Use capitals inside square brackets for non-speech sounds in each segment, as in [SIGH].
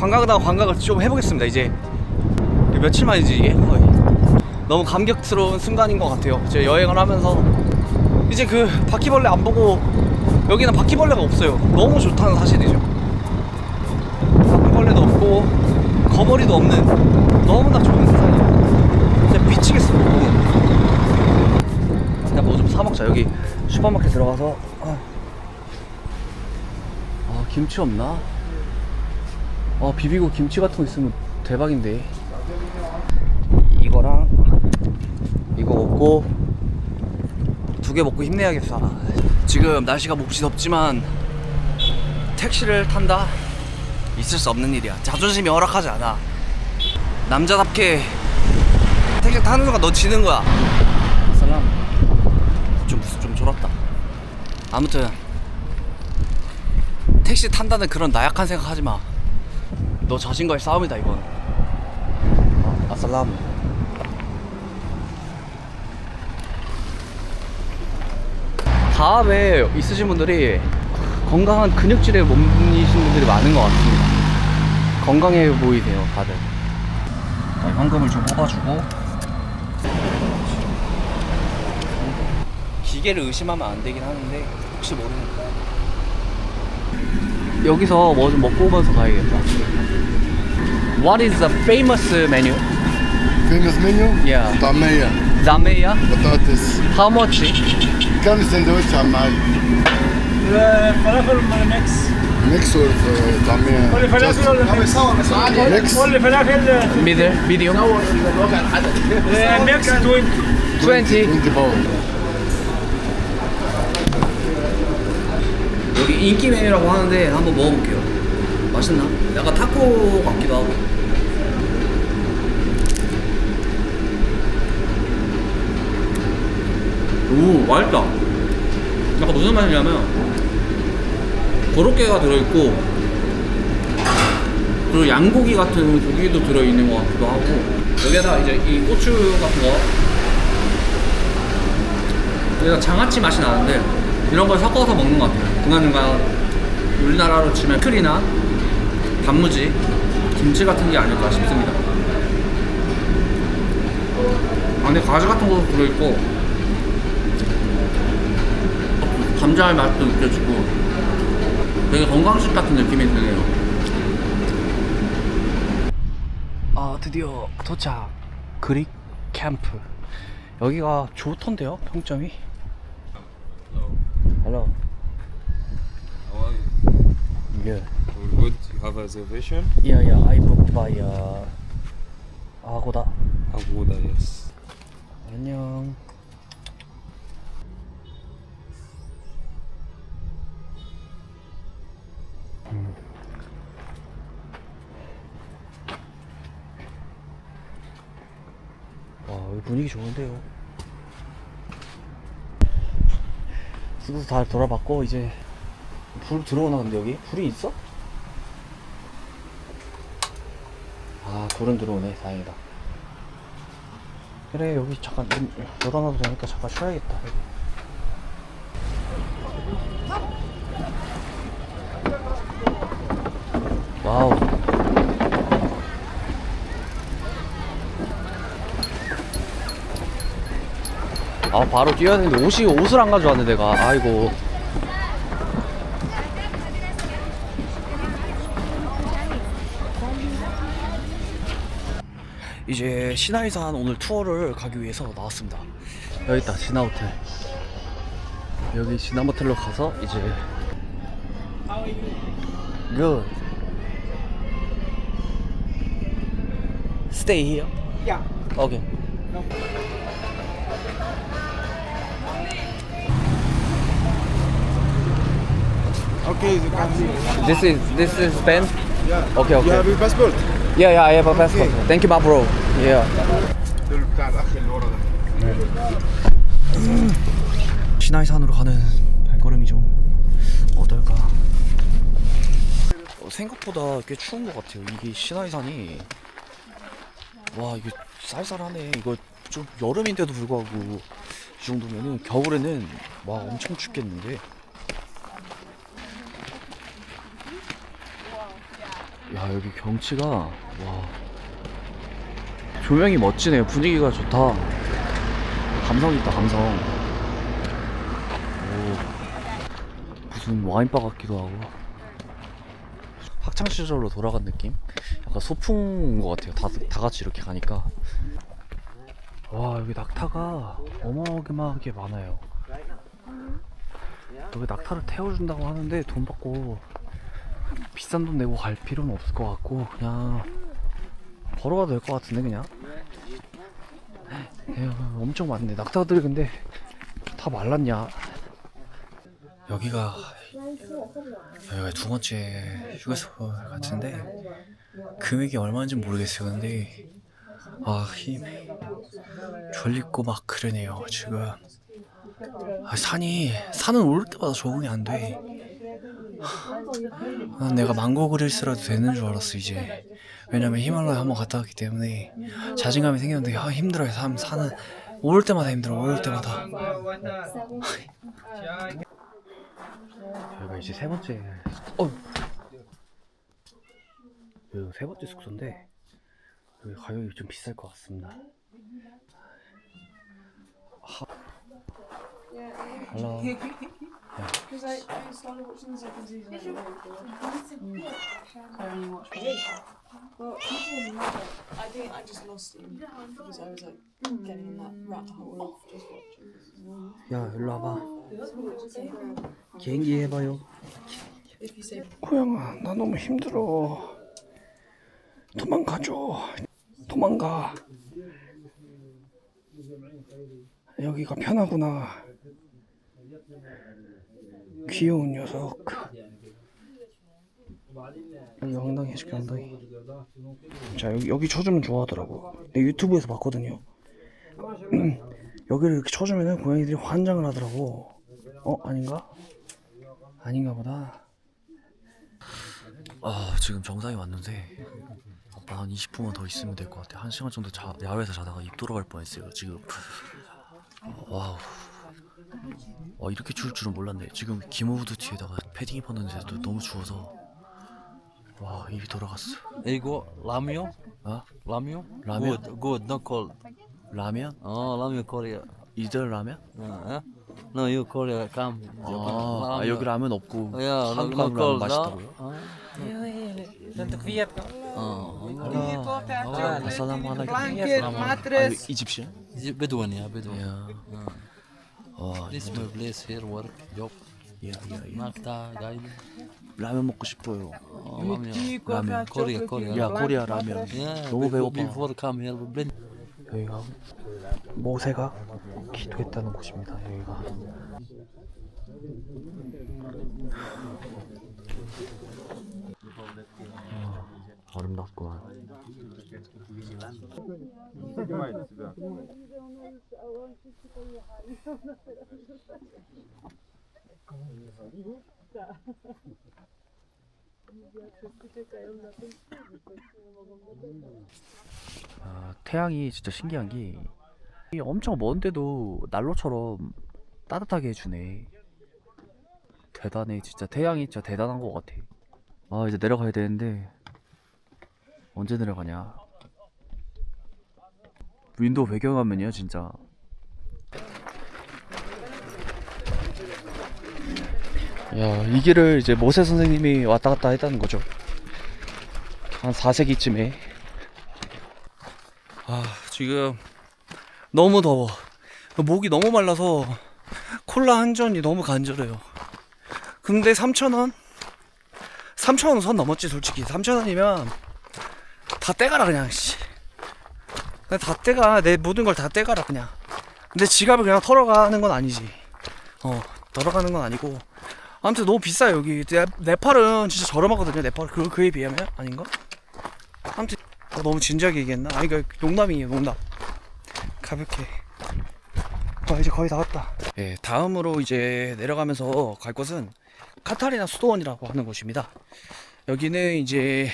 관광다 관광을 좀 해보겠습니다. 이제 며칠 만이지 이게 거의 너무 감격스러운 순간인 것 같아요. 제가 여행을 하면서 이제 그 바퀴벌레 안 보고 여기는 바퀴벌레가 없어요. 너무 좋다는 사실이죠. 바퀴벌레도 없고 거머리도 없는 너무나 좋은 세상이에요. 진짜 미치겠어. 그냥 뭐좀 사 먹자. 여기 슈퍼마켓 들어가서 아, 아 김치 없나? 아 비비고 김치 같은 거 있으면 대박인데. 이거랑 이거 먹고 두 개 먹고 힘내야겠어. 지금 날씨가 몹시 덥지만 택시를 탄다 있을 수 없는 일이야. 자존심이 허락하지 않아. 남자답게 택시 타는 순간 너 지는 거야. 살람. 좀, 좀 졸았다. 아무튼 택시 탄다는 그런 나약한 생각 하지 마. 너 자신과의 싸움이다 이건. 아, 아살람. 가압에 있으신 분들이 건강한 근육질의 몸이신 분들이 많은 것 같습니다. 건강해 보이세요, 다들. 자, 현금을 좀 뽑아주고. 기계를 의심하면 안 되긴 하는데 혹시 모르니까. 여기서 뭐 좀 먹고 오면서 가야겠다. What is the famous menu? famous menu Yeah. طعمية Zameya. بطاطس How much? كم سندوتش عمال فلافل ميكس ميكس اور طعمية قول لي فلافل ولا ميكس قول لي فلافل Middle, medium. آه، ميكس 20 20. 20 인기 메뉴라고 하는데 한번 먹어볼게요. 맛있나? 약간 타코 같기도 하고. 오, 맛있다. 약간 무슨 맛이냐면 고로케가 들어있고 그리고 양고기 같은 고기도 들어있는 것 같기도 하고 여기에다 이제 이 고추 같은 거 여기다 장아찌 맛이 나는데 이런 걸 섞어서 먹는 것 같아요. 중간중간 우리나라로 치면 크리나 단무지, 김치 같은 게 아닐까 싶습니다. 안에 가지 같은 것도 들어있고 감자의 맛도 느껴지고 되게 건강식 같은 느낌이 드네요. 아 드디어 도착 그릭 캠프 여기가 좋던데요 평점이 Hello. How are you? Yeah. All good? You have a reservation? Yeah, yeah. I booked by uh, 아고다. Agoda, yes. 안녕. 음. 와, 분위기 좋은데요. 숙소 다 돌아봤고 이제 불 들어오나 근데 여기 불이 있어? 아 불은 들어오네 다행이다. 그래 여기 잠깐 문 열어놔도 되니까 잠깐 쉬어야겠다 바로 뛰어야 되는데 옷이 옷을 안 가져왔네 내가 아이고 이제 신화이산 오늘 투어를 가기 위해서 나왔습니다. 여기 있다 진화 호텔. 여기 진화 호텔로 가서 이제 good. Stay here. Yeah. Okay. Okay, you can see. This is this is Spain. Yeah. Okay, okay. You have your passport? Yeah, yeah, I have a passport. Okay. Thank you, my bro. Yeah. بتاع الاخ اللي ورا ده 신화이산으로 가는 발걸음이 좀 어떨까? 어, 생각보다 꽤 추운 것 같아요. 이게 신화이산이 와 이게 쌀쌀하네. 이거 좀 여름인데도 불구하고 이 정도면은 겨울에는 와 엄청 춥겠는데. 야 여기 경치가 와. 조명이 멋지네요 분위기가 좋다. 감성 있다 감성. 오. 무슨 와인바 같기도 하고. 학창 시절로 돌아간 느낌? 약간 소풍 온것 같아요. 다, 다 같이 이렇게 가니까. 와 여기 낙타가 어마어마하게 많아요. 여기 낙타를 태워준다고 하는데 돈 받고 비싼 돈 내고 갈 필요는 없을 것 같고 그냥 걸어가도 될 것 같은데 그냥. 에휴, 엄청 많네 낙타들이 근데 다 말랐냐? 여기가 여기가 두 번째 휴게소 같은데 금액이 얼마인지 모르겠어요. 근데 아 힘 졸리고 막 그러네요 지금. 아, 산이 산은 오를 때마다 적응이 안돼 난 내가 망고 그릴스라도 되는 줄 알았어 이제. 왜냐면 히말라야 한번 갔다 왔기 때문에 자신감이 생겼는데 아 힘들어요. 삶 산은 오를 때마다 힘들어 오를 때마다. 저희가 이제 세 번째 어. 여기 세 번째 숙소인데 여기 가격이 좀 비쌀 것 같습니다. 헬로 Because I, I started watching the second season. of it. I only watched one. Well, people love it. I think I just lost you because I was like getting in that rat hole of just watching. 야 일로 와봐 개인기 해봐요 If you say 고양아 나 너무 힘들어 도망가줘 도망가 여기가 편하구나 귀여운 녀석. 여기 엉덩이 해줄게 엉덩이 자 여기 여기 쳐주면 좋아하더라고. 내 유튜브에서 봤거든요. 음, [CLEARS THROAT] 여기를 이렇게 쳐주면은 고양이들이 환장을 하더라고. 어 아닌가? 아닌가 보다. 아 지금 정상에 왔는데 아빠 한 20분만 더 있으면 될 것 같아. 한 시간 정도 자, 야외에서 자다가 입 돌아갈 뻔했어요 지금. 와우 와 이렇게 추울 줄은 몰랐네 지금 기모부드 티에다가 패딩 입었는데도 너무 추워서 와 입이 돌아갔어 이거 라면? 어? 라면? 라면? Good, good, not cold. 라면? 어, 라면 Korea. 이들 라면? 어, 어? No, you Korea come. 아, 아 여기 라면 없고 야, 한국 not 라면 cold. 맛있다고요? 어? 어 아사라무 Blanket, mattress 이집션? Bedouin, yeah, Bedouin. 야 와 This is my place here, work, job. 야, 야, 야. Makta, guy. 라면 먹고 싶어요 Oh, 라면. 라면 Korea, Korea. 야 코리아 라면 Yeah, 너무 before- 배고파. Before come here, we bring. 여기가 모세가 기도했다는 곳입니다. 여기가 어, 아름답구만. 아, 태양이 진짜 신기한 게 엄청 먼데도 난로처럼 따뜻하게 해주네. 대단해, 진짜 태양이 진짜 대단한 것 같아. 아 이제 내려가야 되는데 언제 내려가냐? 윈도우 배경화면이요, 진짜. 야, 이 길을 이제 모세 선생님이 왔다 갔다 했다는 거죠. 한 4세기쯤에. 아 지금 너무 더워 목이 너무 말라서 콜라 한 잔이 너무 간절해요 근데 3,000원? 3,000원 선 넘었지 솔직히 3,000원이면 다 떼가라 그냥 씨 그냥 다 떼가 내 모든 걸 다 떼가라 그냥. 근데 지갑을 그냥 털어가는 건 아니지. 어 털어가는 건 아니고. 아무튼 너무 비싸요 여기. 네, 네팔은 진짜 저렴하거든요 네팔. 그, 그에 비하면? 아닌가? 아무튼 어, 너무 진지하게 얘기했나? 아니 그 농담이에요 농담. 가볍게. 와 이제 거의 다 왔다. 예 다음으로 이제 내려가면서 갈 곳은 카타리나 수도원이라고 하는 곳입니다. 여기는 이제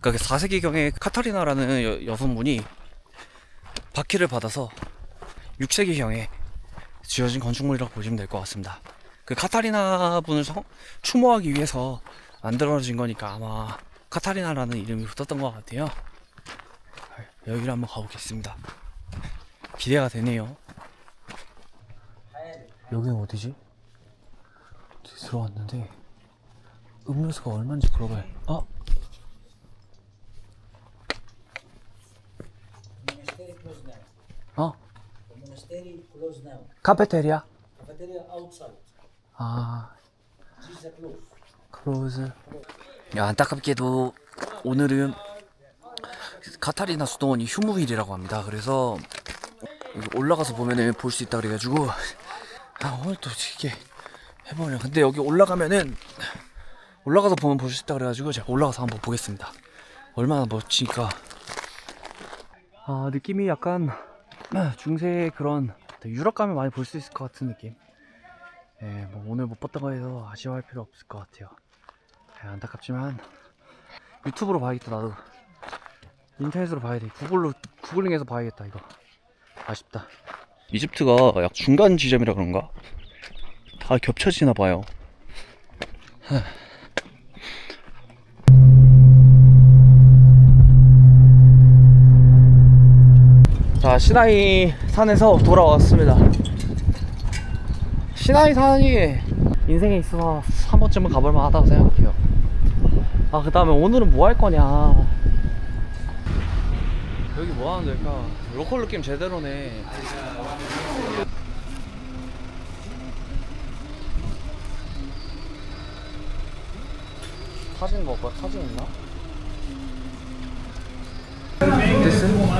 그러니까 4세기경에 카타리나라는 여, 여성분이 바퀴를 받아서 6세기경에 지어진 건축물이라고 보시면 될 것 같습니다 그 카타리나 분을 성- 추모하기 위해서 만들어진 거니까 아마 카타리나라는 이름이 붙었던 것 같아요. 여기를 한번 가보겠습니다. 기대가 되네요. 여기는 어디지? 어디 들어왔는데 음료수가 얼마인지 물어봐요. 아 어? 카페테리아? Cafeteria outside. 아. 크로즈. 야 안타깝게도 오늘은 카타리나 수도원이 휴무일이라고 합니다. 그래서 올라가서 보면은 볼 수 있다 그래가지고 아 오늘 또 이렇게 해보려. 근데 여기 올라가면은 올라가서 보면 볼 수 있다 그래가지고 제가 올라가서 한번 보겠습니다. 얼마나 멋지니까. 아 느낌이 약간 중세 그런 유럽 가면 많이 볼 수 있을 것 같은 느낌. 예, 뭐 오늘 못 봤다고 해서 아쉬워할 필요 없을 것 같아요. 예, 안타깝지만 유튜브로 봐야겠다 나도. 인터넷으로 봐야 돼. 구글로 구글링해서 봐야겠다 이거. 아쉽다. 이집트가 약 중간 지점이라 그런가? 다 겹쳐지나 봐요. 자 시나이 산에서 돌아왔습니다. 시나이 산이 인생에 있어서 한 번쯤은 가볼 만하다고 생각해요. 아, 그 다음에 오늘은 뭐 할 거냐. 여기 뭐 하는 데일까? 로컬 느낌 제대로네. 사진 먹을까? 사진 있나?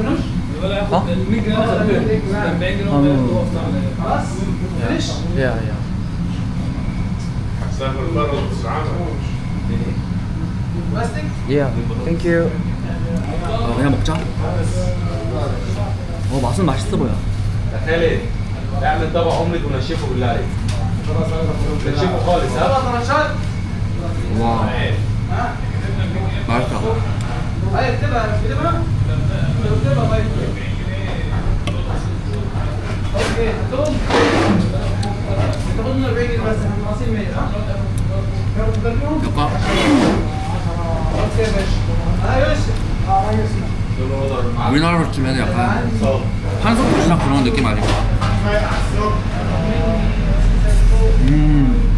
와, 뭐야. 야, 야. 예, 땡큐. 어, 그냥 먹자. 어, 맛은 맛있어 보여. خالد اعمل طبق اومليت ونشفه بالله عليك نشفه خالص ها 와. 맛있다. 약간 우리나라로 치면 약간 한솥 도시락 그런 느낌 아닐까? 음.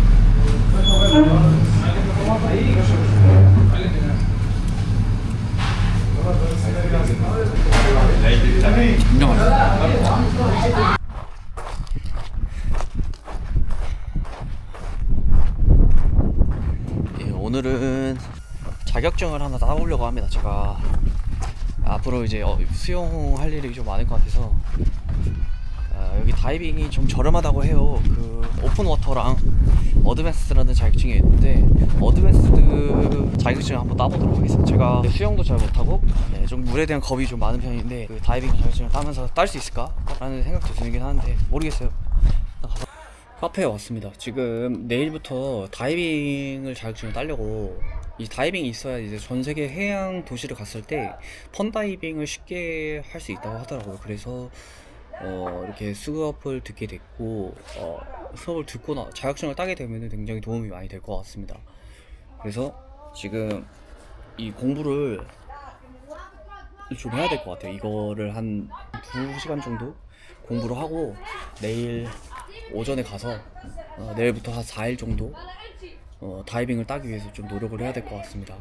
진짜 맛있어. 예, 오늘은 자격증을 하나 따보려고 합니다. 제가 앞으로 이제 어, 수영할 일이 좀 많을 것 같아서 아, 여기 다이빙이 좀 저렴하다고 해요. 그 오픈 워터랑 어드밴스드라는 자격증이 있는데 어드밴스드 자격증을 한번 따보도록 하겠습니다. 제가 수영도 잘 못하고 네, 좀 물에 대한 겁이 좀 많은 편인데 그 다이빙 자격증을 따면서 딸 수 있을까라는 생각도 들긴 하는데 모르겠어요. 카페에 왔습니다. 지금 내일부터 다이빙을 자격증을 따려고 이 다이빙이 있어야 이제 전 세계 해양 도시를 갔을 때 펀다이빙을 쉽게 할 수 있다고 하더라고요. 그래서 어, 이렇게 수업을 듣게 됐고 어, 수업을 듣고 나 자격증을 따게 되면 굉장히 도움이 많이 될 것 같습니다. 그래서 지금 이 공부를 좀 해야 될 것 같아요. 이거를 한 2시간 정도 공부를 하고 내일 오전에 가서 어, 내일부터 한 4일 정도 어, 다이빙을 따기 위해서 좀 노력을 해야 될 것 같습니다.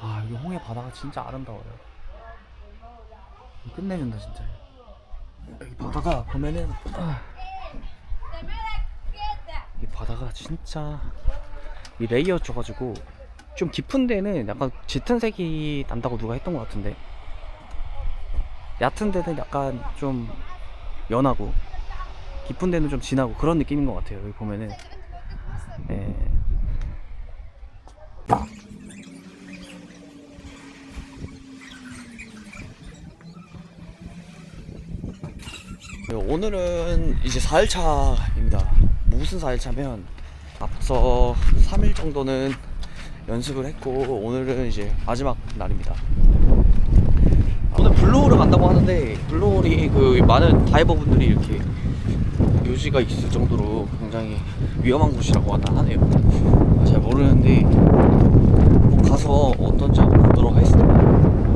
아 여기 홍해 바다가 진짜 아름다워요. 끝내준다 진짜. 여기 바다가 보면은 아, 이 바다가 진짜 이 레이어 줘가지고 좀 깊은 데는 약간 짙은 색이 난다고 누가 했던 것 같은데 얕은 데는 약간 좀 연하고 깊은 데는 좀 진하고 그런 느낌인 것 같아요. 여기 보면은. 예. 네, 오늘은 이제 4일차입니다. 무슨 4일차면 앞서 3일 정도는 연습을 했고 오늘은 이제 마지막 날입니다. 블루홀을 간다고 하는데 블루홀이 그 많은 다이버분들이 이렇게 요지가 있을 정도로 굉장히 위험한 곳이라고 하네요. 아, 잘 모르는데 꼭 가서 어떤지 한번 보도록 하겠습니다.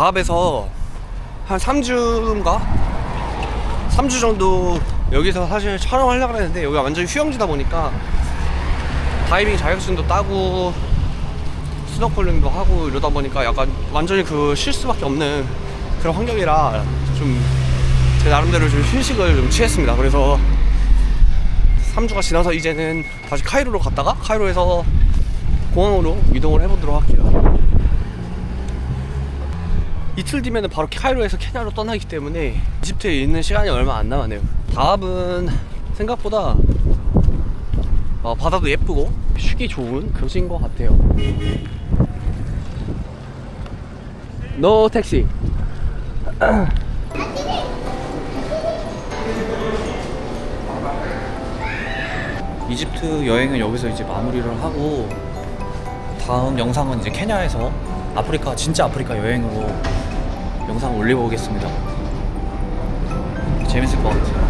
다합에서 한 3주인가? 3주 정도 여기서 사실 촬영하려고 했는데 여기가 완전히 휴양지다 보니까 다이빙 자격증도 따고 스노클링도 하고 이러다 보니까 약간 완전히 그쉴 수밖에 없는 그런 환경이라 좀 제 나름대로 좀 휴식을 좀 취했습니다. 그래서 3주가 지나서 이제는 다시 카이로로 갔다가 카이로에서 공항으로 이동을 해보도록 할게요. 이틀 뒤면은 바로 카이로에서 케냐로 떠나기 때문에 이집트에 있는 시간이 얼마 안 남았네요. 다합은 생각보다 어, 바다도 예쁘고 쉬기 좋은 교지인 것 같아요. 노 택시. [CLEARS THROAT] 이집트 여행은 여기서 이제 마무리를 하고 다음 영상은 이제 케냐에서 아프리카 진짜 아프리카 여행으로 영상 올려보겠습니다. 재밌을 것 같아요.